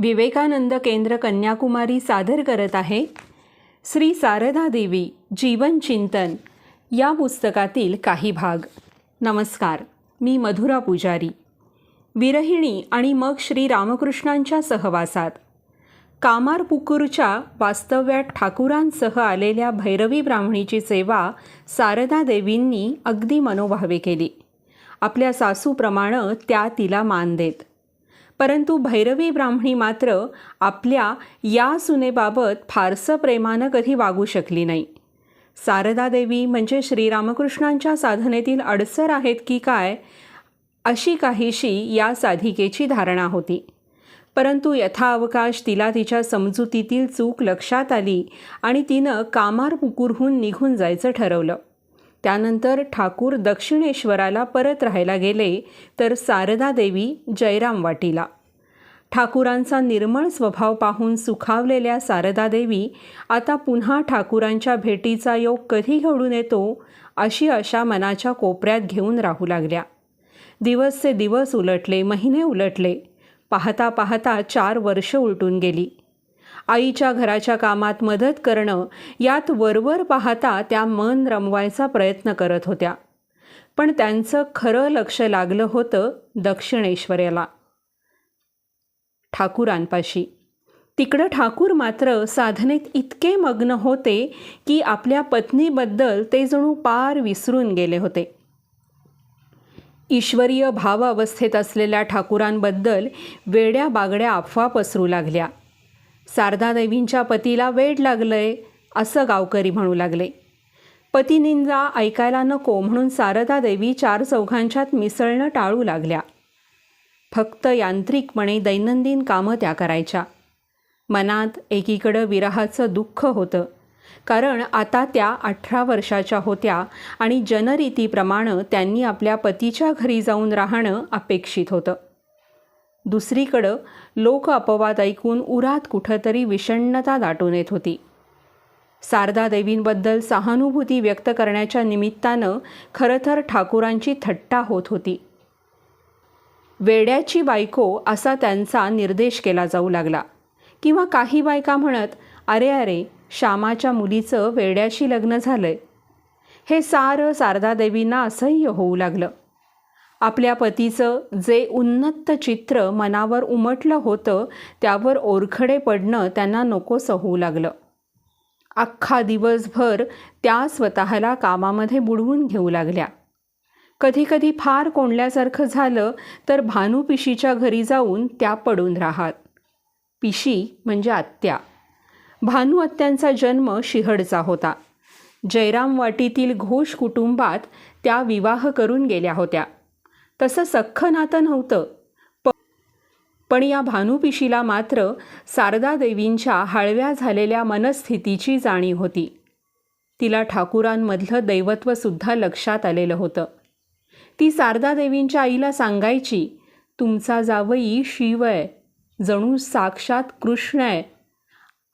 विवेकानंद केंद्र कन्याकुमारी सादर करत आहे. श्री सारदा देवी जीवन चिंतन या पुस्तकातील काही भाग. नमस्कार मी मधुरा पुजारी. विरहिणी आणि मग श्री रामकृष्णांच्या सहवासात. कामारपुकूरच्या वास्तव्यात ठाकुरांसह आलेल्या भैरवी ब्राह्मणीची सेवा शारदा देवींनी अगदी मनोभावे केली. आपल्या सासूप्रमाणे त्या तिला मान देत. परंतु भैरवी ब्राह्मणी मात्र आपल्या या सुनेबाबत फारसं प्रेमानं कधी वागू शकली नाही. शारदा देवी म्हणजे श्रीरामकृष्णांच्या साधनेतील अडसर आहेत की काय अशी काहीशी या साधिकेची धारणा होती. परंतु यथाअवकाश तिला तिच्या समजुतीतील चूक लक्षात आली आणि तिनं कामार पुकुरहून निघून जायचं ठरवलं. त्यानंतर ठाकूर दक्षिणेश्वराला परत राहायला गेले तर शारदा देवी जयराम वाटीला. ठाकुरांचा निर्मळ स्वभाव पाहून सुखावलेल्या शारदा देवी आता पुन्हा ठाकूरांच्या भेटीचा योग कधी घडून येतो अशी आशा मनाच्या कोपऱ्यात घेऊन राहू लागल्या. दिवसचे दिवस उलटले महिने उलटले. पाहता पाहता चार वर्ष उलटून गेली. आईच्या घराच्या कामात मदत करणं यात वरवर पाहता त्या मन रमवायचा प्रयत्न करत होत्या. पण त्यांचं खरं लक्ष लागलं होतं दक्षिणेश्वर्याला ठाकूरांपाशी. तिकडं ठाकूर मात्र साधनेत इतके मग्न होते की आपल्या पत्नीबद्दल ते जणू पार विसरून गेले होते. ईश्वरीय भाव अवस्थेत असलेल्या ठाकुरांबद्दल वेड्या बागड्या अफवा पसरू लागल्या. शारदादेवींच्या पतीला वेड लागलंय असं गावकरी म्हणू लागले. पतिनिंदा ऐकायला नको म्हणून शारदा देवी चार चौघांच्यात मिसळणं टाळू लागल्या. फक्त यांत्रिकपणे दैनंदिन कामं त्या करायच्या. मनात एकीकडं विरहाचं दुःख होतं कारण आता त्या अठरा वर्षाच्या होत्या आणि जनरीतीप्रमाणे त्यांनी आपल्या पतीच्या घरी जाऊन राहणं अपेक्षित होतं. दुसरीकडं लोक अपवाद ऐकून उरात कुठंतरी विषण्णता दाटून येत होती. सारदा देवींबद्दल सहानुभूती व्यक्त करण्याच्या निमित्तानं खरं तर ठाकूरांची थट्टा होत होती. वेड्याची बायको असा त्यांचा निर्देश केला जाऊ लागला. किंवा काही बायका म्हणत अरे अरे श्यामाच्या मुलीचं वेड्याशी लग्न झालंय. हे सारं सारदादेवींना असह्य होऊ लागलं. आपल्या पतीचं जे उन्नत चित्र मनावर उमटलं होतं त्यावर ओरखडे पडणं त्यांना नकोसं होऊ लागलं. अख्खा दिवसभर त्या स्वतःला कामामध्ये बुडवून घेऊ लागल्या. कधीकधी फार कोंडल्यासारखं झालं तर भानुपिशीच्या घरी जाऊन त्या पडून राहत पिशी म्हणजे आत्या. भानू आत्यांचा जन्म शिहडचा होता. जयराम वाटीतील घोष कुटुंबात त्या विवाह करून गेल्या होत्या. तसं सख्खं नातं नव्हतं प पण या भानुपिशीला मात्र शारदा देवींच्या हळव्या झालेल्या मनस्थितीची जाणीव होती. तिला ठाकुरांमधलं दैवत्वसुद्धा लक्षात आलेलं होतं. ती शारदा देवींच्या आईला सांगायची तुमचा जावई शिव आहे जणू साक्षात कृष्ण आहे.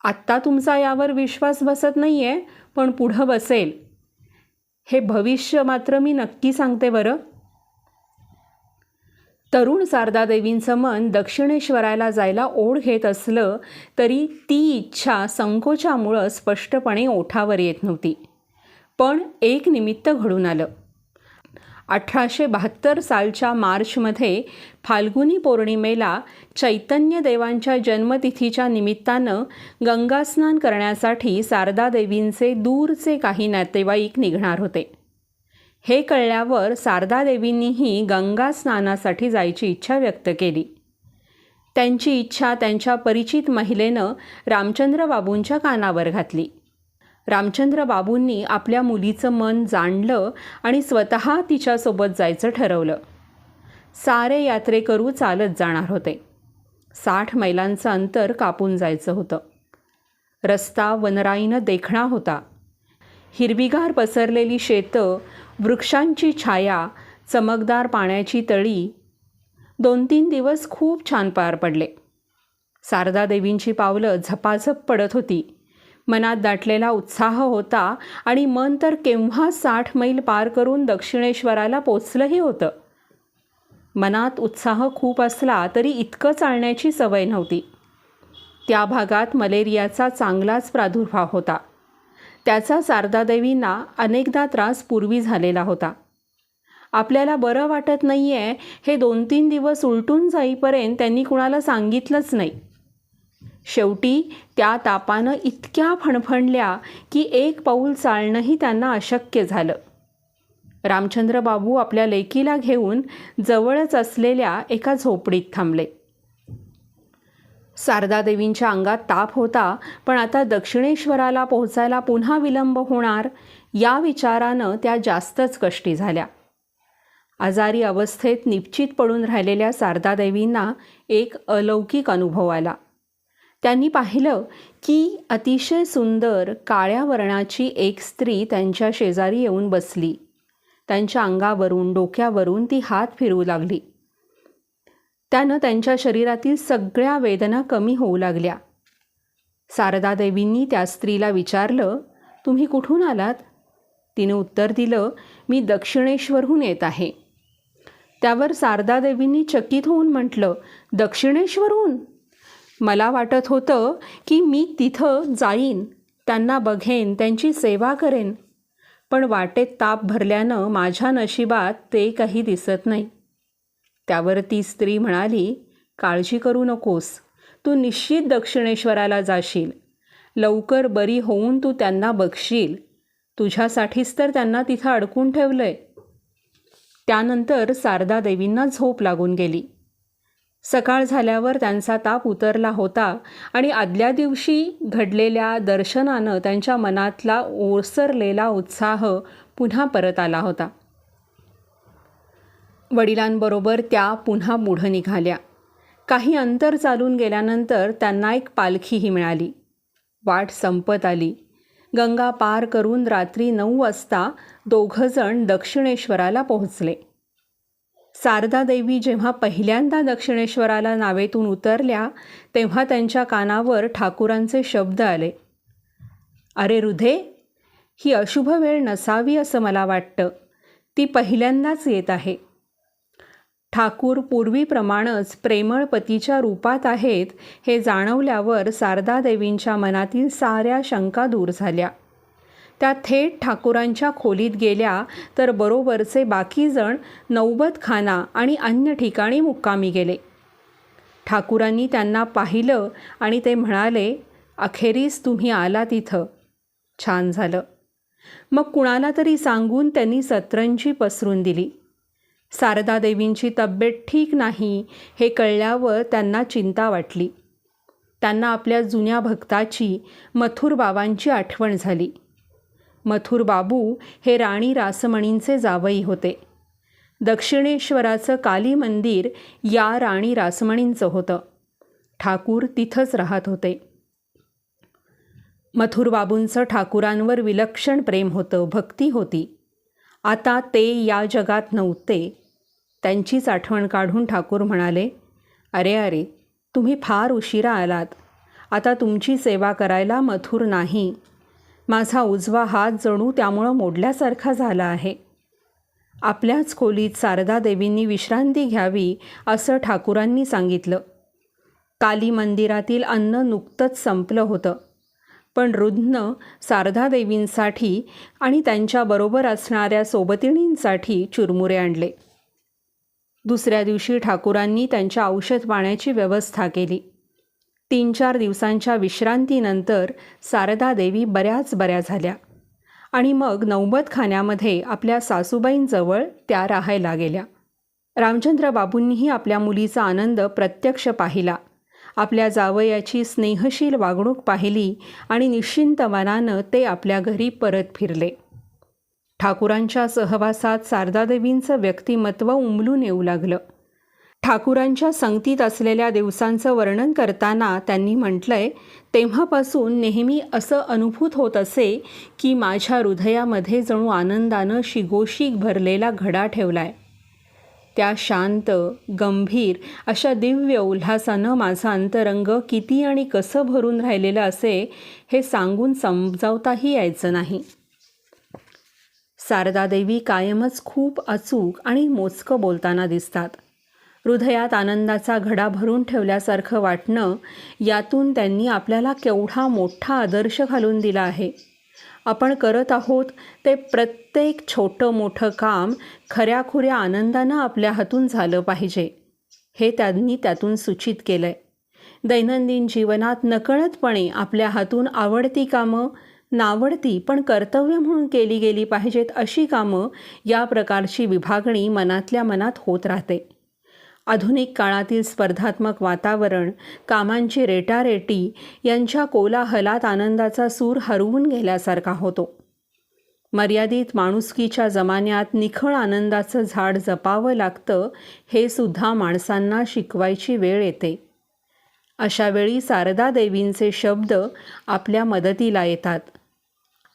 आत्ता तुमचा यावर विश्वास बसत नाही आहे पण पुढं बसेल. हे भविष्य मात्र मी नक्की सांगते बरं. तरुण शारदादेवींचं मन दक्षिणेश्वराला जायला ओढ घेत असलं तरी ती इच्छा संकोचामुळं स्पष्टपणे ओठावर येत नव्हती. पण एक निमित्त घडून आलं. अठराशे बहात्तर सालच्या मार्चमध्ये फाल्गुनी पौर्णिमेला चैतन्य देवांच्या जन्मतिथीच्या निमित्तानं गंगास्नान करण्यासाठी शारदादेवींचे दूरचे काही नातेवाईक निघणार होते. हे कळल्यावर शारदादेवींनीही गंगा स्नानासाठी जायची इच्छा व्यक्त केली. त्यांची इच्छा त्यांच्या परिचित महिलेनं रामचंद्र बाबूंच्या कानावर घातली. रामचंद्र बाबूंनी आपल्या मुलीचं मन जाणलं आणि स्वतः तिच्यासोबत जायचं ठरवलं. सारे यात्रेकरू चालत जाणार होते. साठ मैलांचं अंतर कापून जायचं होतं. रस्ता वनराईनं देखणा होता. हिरवीगार पसरलेली शेतं वृक्षांची छाया चमकदार पाण्याची तळी दोन तीन दिवस खूप छान पार पडले. शारदादेवींची पावलं झपाझप पडत होती. मनात दाटलेला उत्साह होता आणि मन तर केव्हा साठ मैल पार करून दक्षिणेश्वराला पोचलंही होतं. मनात उत्साह खूप असला तरी इतकं चालण्याची सवय नव्हती. त्या भागात मलेरियाचा चांगलाच प्रादुर्भाव होता. त्याचा शारदादेवींना अनेकदा त्रास पूर्वी झालेला होता. आपल्याला बरं वाटत नाही आहे हे दोन तीन दिवस उलटून जाईपर्यंत त्यांनी कुणाला सांगितलंच नाही. शेवटी त्या तापानं इतक्या फणफणल्या की एक पाऊल चालणंही त्यांना अशक्य झालं. रामचंद्र बाबू आपल्या लेकीला घेऊन जवळच असलेल्या एका झोपडीत थांबले. शारदादेवींच्या अंगात ताप होता पण आता दक्षिणेश्वराला पोहोचायला पुन्हा विलंब होणार या विचारानं त्या जास्तच कष्टी झाल्या. आजारी अवस्थेत निश्चित पडून राहिलेल्या शारदादेवींना एक अलौकिक अनुभव आला. त्यांनी पाहिलं की अतिशय सुंदर काळ्या वर्णाची एक स्त्री त्यांच्या शेजारी येऊन बसली. त्यांच्या अंगावरून डोक्यावरून ती हात फिरवू लागली. त्यानं त्यांच्या शरीरातील सगळ्या वेदना कमी होऊ लागल्या. शारदादेवींनी त्या स्त्रीला विचारलं तुम्ही कुठून आलात? तिने उत्तर दिलं मी दक्षिणेश्वरहून येत आहे. त्यावर शारदादेवींनी चकित होऊन म्हटलं दक्षिणेश्वरहून? मला वाटत होतं की मी तिथं जाईन त्यांना बघेन त्यांची सेवा करेन. पण वाटेत ताप भरल्यानं माझ्या नशिबात ते काही दिसत नाही. त्यावर ती स्त्री म्हणाली काळजी करू नकोस. तू निश्चित दक्षिणेश्वराला जाशील. लवकर बरी होऊन तू त्यांना बघशील. तुझ्यासाठीच तर त्यांना तिथं अडकून ठेवलं आहे त्यानंतर शारदा देवींना झोप लागून गेली. सकाळ झाल्यावर त्यांचा ताप उतरला होता आणि आदल्या दिवशी घडलेल्या दर्शनानं त्यांच्या मनातला ओसरलेला उत्साह पुन्हा परत आला होता. वडिलांबरोबर त्या पुन्हा पुढं निघाल्या. काही अंतर चालून गेल्यानंतर त्यांना एक पालखीही मिळाली. वाट संपत आली. गंगा पार करून रात्री नऊ वाजता दोघंजण दक्षिणेश्वराला पोहोचले. शारदादेवी जेव्हा पहिल्यांदा दक्षिणेश्वराला नावेतून उतरल्या तेव्हा त्यांच्या कानावर ठाकूरांचे शब्द आले. अरे रुधे ही अशुभ वेळ नसावी असं मला वाटतं. ती पहिल्यांदाच येत आहे. ठाकूर पूर्वीप्रमाणेच प्रेमळ पतीच्या रूपात आहेत हे जाणवल्यावर शारदादेवींच्या मनातील साऱ्या शंका दूर झाल्या. त्या थेट ठाकूरांच्या खोलीत गेल्या तर बरोबरचे बाकीजण नौबतखाना आणि अन्य ठिकाणी मुक्कामी गेले. ठाकूरांनी त्यांना पाहिलं आणि ते म्हणाले अखेरीस तुम्ही आला तिथं. छान झालं. मग कुणाला तरी सांगून त्यांनी सतरंजी पसरून दिली. शारदादेवींची तब्येत ठीक नाही हे कळल्यावर त्यांना चिंता वाटली. त्यांना आपल्या जुन्या भक्ताची मथुर बाबांची आठवण झाली. मथुर बाबू हे राणी रासमणींचे जावई होते. दक्षिणेश्वराचं काली मंदिर या राणी रासमणींचं होतं. ठाकूर तिथंच राहत होते. मथुर बाबूंचं ठाकूरांवर विलक्षण प्रेम होतं भक्ती होती. आता ते या जगात नव्हते. त्यांचीच आठवण काढून ठाकूर म्हणाले अरे अरे तुम्ही फार उशिरा आलात. आता तुमची सेवा करायला मथुर नाही. माझा उजवा हात जणू त्यामुळं मोडल्यासारखा झाला आहे. आपल्याच खोलीत शारदा देवींनी विश्रांती घ्यावी असं ठाकूरांनी सांगितलं. काली मंदिरातील अन्न नुकतंच संपलं होतं. पण रुद्न शारदा देवींसाठी आणि त्यांच्याबरोबर असणाऱ्या सोबतिणींसाठी चुरमुरे आणले. दुसऱ्या दिवशी ठाकूरांनी त्यांच्या औषध पाण्याची व्यवस्था केली. तीन चार दिवसांच्या विश्रांतीनंतर शारदा देवी बऱ्याच बऱ्या झाल्या आणि मग नौबतखान्यामध्ये आपल्या सासूबाईंजवळ त्या राहायला गेल्या. रामचंद्र बाबूंनीही आपल्या मुलीचा आनंद प्रत्यक्ष पाहिला. आपल्या जावयाची स्नेहशील वागणूक पाहिली आणि निश्चिंत मनानं ते आपल्या घरी परत फिरले. ठाकूरांच्या सहवासात शारदादेवींचं व्यक्तिमत्व उमलून येऊ लागलं. ठाकूरांच्या संगतीत असलेल्या दिवसांचं वर्णन करताना त्यांनी म्हटलंय तेव्हापासून नेहमी असं अनुभूत होत असे की माझ्या हृदयामध्ये जणू आनंदानं शिगोशीक भरलेला घडा ठेवलाय. त्या शांत गंभीर अशा दिव्य उल्हासानं माझं अंतरंग किती आणि कसं भरून राहिलेलं असे हे सांगून समजावताही यायचं नाही. शारदादेवी कायमच खूप अचूक आणि मोजकं बोलताना दिसतात. हृदयात आनंदाचा घडा भरून ठेवल्यासारखं वाटणं यातून त्यांनी आपल्याला केवढा मोठा आदर्श घालून दिला आहे. आपण करत आहोत ते प्रत्येक छोटं मोठं काम खऱ्याखुऱ्या आनंदानं आपल्या हातून झालं पाहिजे. हे त्यांनी त्यातून सूचित केलं आहे दैनंदिन जीवनात नकळतपणे आपल्या हातून आवडती कामं नावडती पण कर्तव्य म्हणून केली गेली पाहिजेत अशी कामं या प्रकारची विभागणी मनातल्या मनात होत राहते. आधुनिक काळातील स्पर्धात्मक वातावरण कामांची रेटारेटी यांच्या कोलाहलात आनंदाचा सूर हरवून गेल्यासारखा होतो. मर्यादित माणुसकीच्या जमान्यात निखळ आनंदाचं झाड जपावं लागतं हे सुद्धा माणसांना शिकवायची वेळ येते. अशावेळी शारदा देवींचे शब्द आपल्या मदतीला येतात.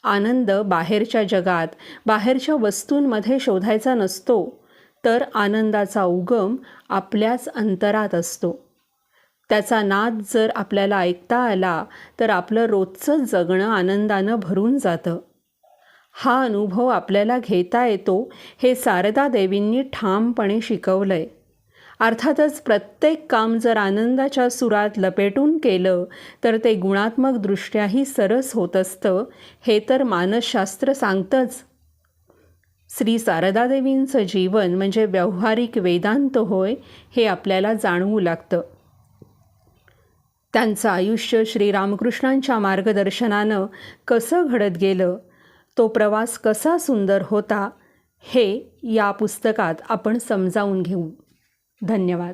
आनंद बाहेरच्या जगात बाहेरच्या वस्तूंमध्ये शोधायचा नसतो तर आनंदाचा उगम आपल्याच अंतरात असतो. त्याचा नाद जर आपल्याला ऐकता आला तर आपलं रोजचं जगणं आनंदानं भरून जातं. हा अनुभव आपल्याला घेता येतो हे शारदा देवींनी ठामपणे शिकवलं आहे अर्थातच प्रत्येक काम जर आनंदाच्या सुरात लपेटून केलं तर ते गुणात्मकदृष्ट्याही सरस होत असतं हे तर मानसशास्त्र सांगतंच. श्री शारदादेवींचं जीवन म्हणजे व्यावहारिक वेदांत होय हे आपल्याला जाणवू लागतं. त्यांचं आयुष्य श्रीरामकृष्णांच्या मार्गदर्शनानं कसं घडत गेलं तो प्रवास कसा सुंदर होता हे या पुस्तकात आपण समजावून घेऊ. धन्यवाद.